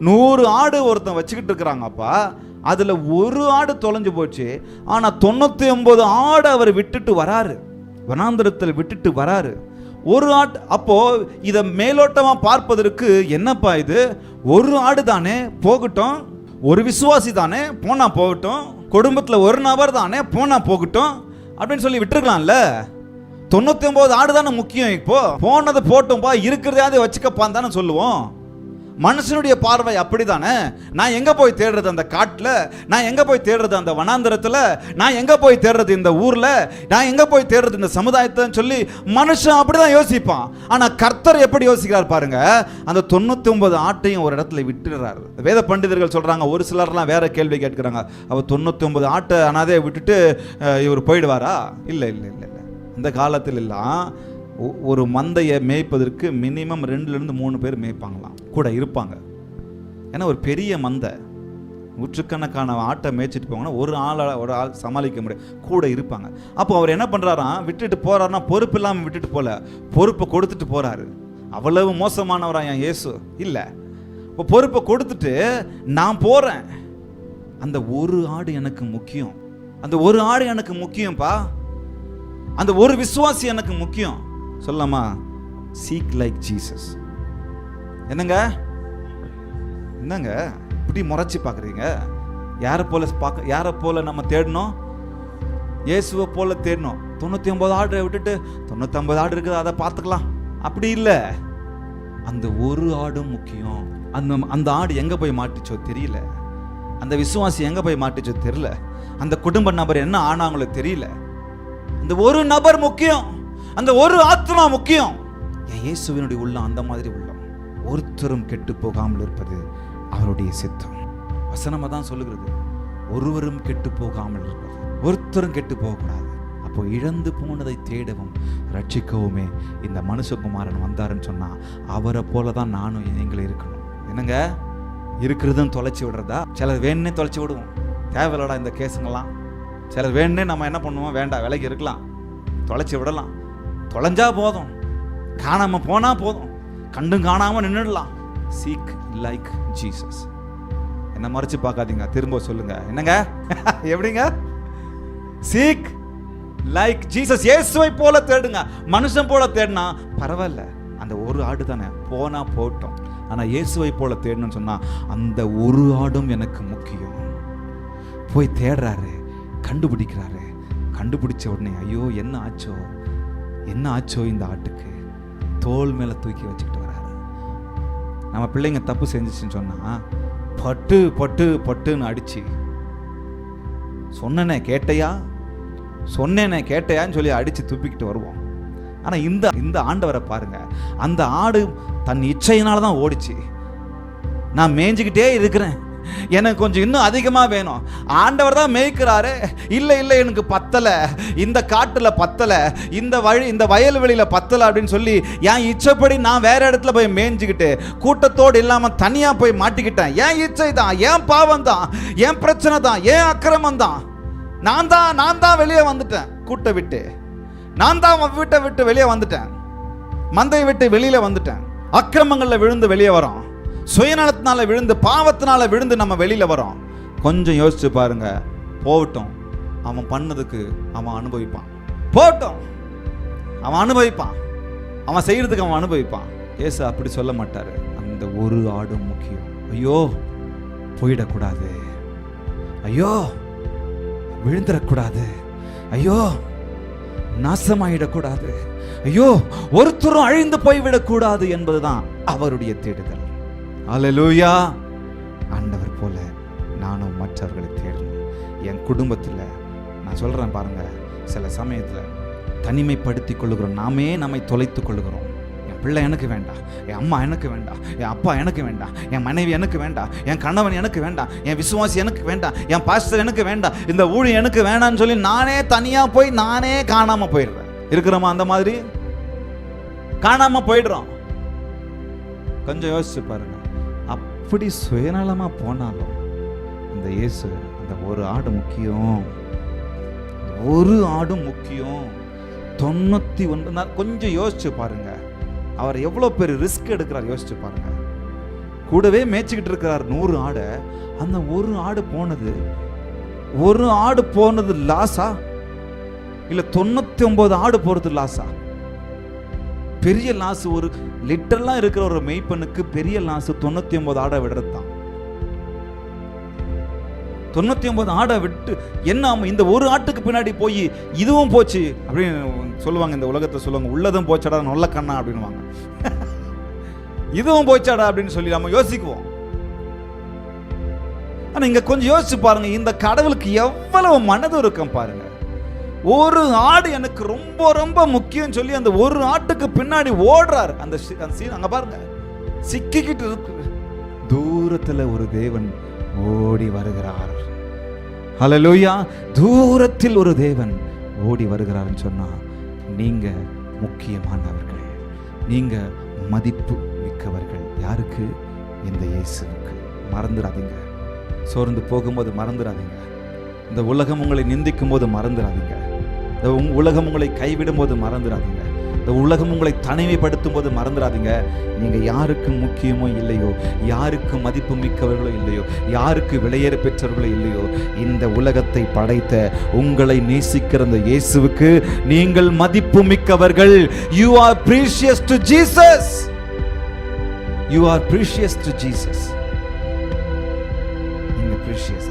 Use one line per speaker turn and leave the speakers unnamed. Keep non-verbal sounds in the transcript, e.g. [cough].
நூறு ஆடு ஒருத்தன் வச்சுக்கிட்டு இருக்கிறாங்கப்பா. அதில் ஒரு ஆடு தொலைஞ்சு போச்சு. ஆனால் தொண்ணூற்றி ஒன்பது ஆடு அவர் விட்டுட்டு வராரு. வனாந்திரத்தில் விட்டுட்டு வராரு. ஒரு ஆடு அப்போது இதை மேலோட்டமாக பார்ப்பதற்கு என்னப்பா இது? ஒரு ஆடு தானே போகட்டும். ஒரு விசுவாசி தானே போனால் போகட்டும். குடும்பத்தில் ஒரு நபர் தானே போனால் போகட்டும். அப்படின்னு சொல்லி விட்டுருக்கலாம்ல. தொண்ணூற்றி ஒம்பது ஆடு தானே முக்கியம் இப்போ. போனதை போட்டோம்ப்பா இருக்கிறதையாவது வச்சுக்கப்பான்னு தானே சொல்லுவோம். மனுஷனுடைய பார்வை அப்படி தானே நான் எங்கே போய் தேடுறது அந்த காட்டில்? நான் எங்கே போய் தேடுறது அந்த வனாந்திரத்தில்? நான் எங்கே போய் தேடுறது இந்த ஊரில்? நான் எங்கே போய் தேடுறது இந்த சமுதாயத்தைன்னு சொல்லி மனுஷன் அப்படிதான் யோசிப்பான். ஆனால் கர்த்தர் எப்படி யோசிக்கிறார் பாருங்க அந்த தொண்ணூற்றி ஒன்பது ஆட்டையும் ஒரு இடத்துல விட்டுடுறாரு. வேத பண்டிதர்கள் சொல்கிறாங்க ஒரு சிலர்லாம் வேற கேள்வி கேட்குறாங்க அவர் தொண்ணூற்றி ஒன்பது ஆட்டை அனாதையை விட்டுட்டு இவர் போயிடுவாரா? இல்லை இல்லை இல்லை இல்லை. இந்த காலத்திலெல்லாம் ஒரு மந்தையை மேய்ப்பதற்கு மினிமம் ரெண்டுலேருந்து மூணு பேர் மேய்ப்பாங்களாம். கூட இருப்பாங்க. ஏன்னா ஒரு பெரிய மந்தை நூற்றுக்கணக்கான ஆட்டை மேய்ச்சிட்டு போவாங்கன்னா ஒரு ஆளால் ஒரு ஆள் சமாளிக்க முடியாது. கூட இருப்பாங்க. அப்போ அவர் என்ன பண்ணுறாராம் விட்டுட்டு போகிறாருன்னா பொறுப்பு இல்லாமல் விட்டுட்டு போகல பொறுப்பை கொடுத்துட்டு போகிறாரு அவ்வளவு மோசமானவரா என் இயேசு? இல்லை. இப்போ பொறுப்பை கொடுத்துட்டு நான் போகிறேன் அந்த ஒரு ஆடு எனக்கு முக்கியம். அந்த ஒரு ஆடு எனக்கு முக்கியம்ப்பா அந்த ஒரு விசுவாசி எனக்கு முக்கியம். சொல்லலாமா? சீக் லைக் ஜீசஸ் என்னங்க? என்னங்க? இப்படி முறைச்சி பார்க்குறீங்க? யாரை போல பார்க்க யாரை போல நம்ம தேடணும்? இயேசுவை போல தேடணும். தொண்ணூற்றி ஒம்பது ஆர்டரை விட்டுட்டு தொண்ணூற்றம்பது ஆடு இருக்குது அதை பார்த்துக்கலாம். அப்படி இல்லை. அந்த ஒரு ஆடும் முக்கியம். அந்த அந்த ஆடு எங்கே போய் மாட்டுச்சோ தெரியல. அந்த விசுவாசி எங்கே போய் மாட்டுச்சோ தெரியல. அந்த குடும்ப நபர் என்ன ஆனாங்களோ தெரியல. அந்த ஒரு நபர் முக்கியம். அந்த ஒரு ஆத்மா முக்கியம். என் இயேசுவினுடைய உள்ளம் அந்த மாதிரி உள்ளம். ஒருத்தரும் கெட்டு போகாமல் இருப்பது அவருடைய சித்தம். வசனமாக தான் சொல்லுகிறது. ஒருவரும் கெட்டு போகாமல் இருப்பது. ஒருத்தரும் கெட்டு போகக்கூடாது அப்போ இழந்து போனதை தேடவும் ரட்சிக்கவுமே இந்த மனுஷகுமாரன் வந்தாருன்னு சொன்னால் அவரை போல தான் நானும் நீங்களும் இருக்கணும். என்னங்க? இருக்கிறதும் தொலைச்சி விடுறதா? சிலர் வேணுன்னே தொலைச்சி விடுவோம். தேவையில்லடா இந்த கேஸுங்கெல்லாம். சிலர் வேணுன்னே நம்ம என்ன பண்ணுவோம்? வேண்டாம் விலைக்கு இருக்கலாம். தொலைச்சி விடலாம். தொலைஞ்சா போதும். காணாமல் போனால் போதும். கண்டும் காணாமல் நின்றுடலாம் சீக் லைக் ஜீசஸ் என்ன மறைச்சு பார்க்காதீங்க. திரும்ப சொல்லுங்க. என்னங்க? [laughs] எப்படிங்க? சீக் லைக் ஜீசஸ் இயேசுவை போல தேடுங்க. மனுஷன் போல தேடினா பரவாயில்ல. அந்த ஒரு ஆடு தானே. போனா போட்டோம். ஆனால் இயேசுவை போல தேடணும்னு சொன்னா அந்த ஒரு ஆடும் எனக்கு முக்கியம். போய் தேடுறாரு. கண்டுபிடிக்கிறாரு. கண்டுபிடிச்ச உடனே ஐயோ என்ன ஆச்சோ? என்ன ஆச்சோ இந்த ஆட்டுக்கு? தோல் மேலே தூக்கி வச்சுக்கிட்டு வராரு. நம்ம பிள்ளைங்க தப்பு செஞ்சிச்சுன்னு சொன்னால் பட்டு பட்டு பட்டுன்னு அடிச்சு சொன்னனே கேட்டையா? சொன்னேனே கேட்டையான்னு சொல்லி அடித்து துப்பிக்கிட்டு வருவோம். ஆனால் இந்த இந்த ஆண்டவரை பாருங்க. அந்த ஆடு தன் இச்சையினால தான் ஓடிச்சு. நான் மேய்ஞ்சிக்கிட்டே இருக்கிறேன். எனக்கு கொஞ்சம் இன்னும் அதிகமாக வேணும். ஆண்டவர் தான் மேய்க்கிறாரு. இல்லை இல்லை எனக்கு பத்தலை. இந்த காட்டில் பத்தலை. இந்த வழி இந்த வயல்வெளியில் பத்தலை அப்படின்னு சொல்லி என் இச்சைப்படி நான் வேற இடத்துல போய் மேய்ஞ்சிக்கிட்டு கூட்டத்தோடு இல்லாமல் தனியாக போய் மாட்டிக்கிட்டேன். ஏன் இச்சை தான் ஏன் பாவம் தான் ஏன் பிரச்சனை தான் ஏன் அக்கிரமம் தான். நான் தான் நான் தான் வெளியே வந்துட்டேன் கூட்டை விட்டு. நான் தான் வீட்டை விட்டு வெளியே வந்துட்டேன். மந்தையை விட்டு வெளியில் வந்துட்டேன். அக்கிரமங்களில் விழுந்து வெளியே வரோம் சுயநலத்தினால விழுந்து பாவத்தினால விழுந்து நம்ம வெளியில வரோம் கொஞ்சம் யோசிச்சு பாருங்க. போகட்டும். அவன் பண்ணதுக்கு அவன் அனுபவிப்பான். போகட்டும். அவன் அனுபவிப்பான். அவன் செய்யறதுக்கு அவன் அனுபவிப்பான். ஏசு அப்படி சொல்ல மாட்டாரு. அந்த ஒரு ஆடும் முக்கியம். ஐயோ போயிடக்கூடாது. ஐயோ விழுந்துடக்கூடாது. ஐயோ நாசமாயிடக்கூடாது. ஐயோ ஒருத்தரும் அழிந்து போய்விடக்கூடாது என்பதுதான் அவருடைய தேடுதல். அலலூயா ஆண்டவர் போல நானும் மற்றவர்களை தேடணும். என் குடும்பத்தில் நான் சொல்கிறேன் பாருங்கள் சில சமயத்தில் தனிமைப்படுத்தி கொள்ளுகிறோம். நாமே நம்மை தொலைத்து கொள்ளுகிறோம். என் பிள்ளை எனக்கு வேண்டாம் என் அம்மா எனக்கு வேண்டாம் என் அப்பா எனக்கு வேண்டாம் என் மனைவி எனக்கு வேண்டாம் என் கணவன் எனக்கு வேண்டாம் என் விசுவாசி எனக்கு வேண்டாம் என் பாஸ்டர் எனக்கு வேண்டாம் இந்த ஊழி எனக்கு வேண்டாம்னு சொல்லி நானே தனியாக போய் நானே காணாமல் போயிடுறேன். இருக்கிறோமா அந்த மாதிரி? காணாமல் போயிடுறோம். கொஞ்சம் யோசிச்சு பாருங்க. அப்படி சுயநலமாக போனாலும் இந்த இயேசு அந்த ஒரு ஆடு முக்கியம். ஒரு ஆடும் முக்கியம். தொண்ணூற்றி ஒன்பது நாள் கொஞ்சம் யோசிச்சு பாருங்க. அவர் எவ்வளோ பெரிய ரிஸ்க் எடுக்கிறார் யோசிச்சு பாருங்க. கூடவே மேய்ச்சிக்கிட்டு இருக்கிறார் நூறு ஆடை. அந்த ஒரு ஆடு போனது ஒரு ஆடு போனது லாஸா இல்லை தொண்ணூற்றி ஒம்பது ஆடு போகிறது லாஸா பெரிய லாஸ் ஒரு லிட்டர்லாம் இருக்கிற ஒரு மெய்ப்பனுக்கு பெரிய லாஸ் தொண்ணூற்றி ஒன்பது ஆடை விடுறது தான் தொண்ணூற்றி ஒன்பது ஆடை விட்டு என்ன இந்த ஒரு ஆட்டுக்கு பின்னாடி போய் இதுவும் போச்சு அப்படின்னு சொல்லுவாங்க இந்த உலகத்தை சொல்லுவாங்க உள்ளதும் போச்சடா நல்ல கண்ணா அப்படின்வாங்க இதுவும் போச்சாடா அப்படின்னு சொல்லி நம்ம யோசிக்குவோம். ஆனால் இங்கே கொஞ்சம் யோசிச்சு பாருங்க இந்த கடவுளுக்கு எவ்வளவு மனது இருக்கும் பாருங்க. ஒரு ஆடு எனக்கு ரொம்ப ரொம்ப முக்கியம் சொல்லி அந்த ஒரு ஆட்டுக்கு பின்னாடி ஓடுறாரு. அந்த சீன் அங்க பாருங்க. சிக்கிக்கிட்டு இருக்கு. தூரத்துல ஒரு தேவன் ஓடி வருகிறார். ஹalleluya தூரத்தில் ஒரு தேவன் ஓடி வருகிறார்னு சொன்னா நீங்க முக்கியமானவர்கள். நீங்க மதிப்பு மிக்கவர்கள். யாருக்கு? இந்த இயேசுவுக்கு. மறந்துடாதீங்க. சோர்ந்து போகும்போது மறந்துடாதீங்க. இந்த உலகம் உங்களை நிந்திக்கும் போது மறந்துடாதீங்க. இந்த உலகம் உங்களை கைவிடும் போது மறந்துடாதீங்க. இந்த உலகம் உங்களை தனிமைப்படுத்தும் போது மறந்துடாதீங்க. நீங்க யாருக்கு முக்கியமோ இல்லையோ யாருக்கு மதிப்பு மிக்கவர்களோ இல்லையோ யாருக்கு விலையேற பெற்றவர்களோ இல்லையோ இந்த உலகத்தை படைத்த உங்களை நேசிக்கிற அந்த இயேசுவுக்கு நீங்கள் மதிப்பு மிக்கவர்கள். You are precious to Jesus you are precious to Jesus நீங்கள் ப்ரீஷியஸ்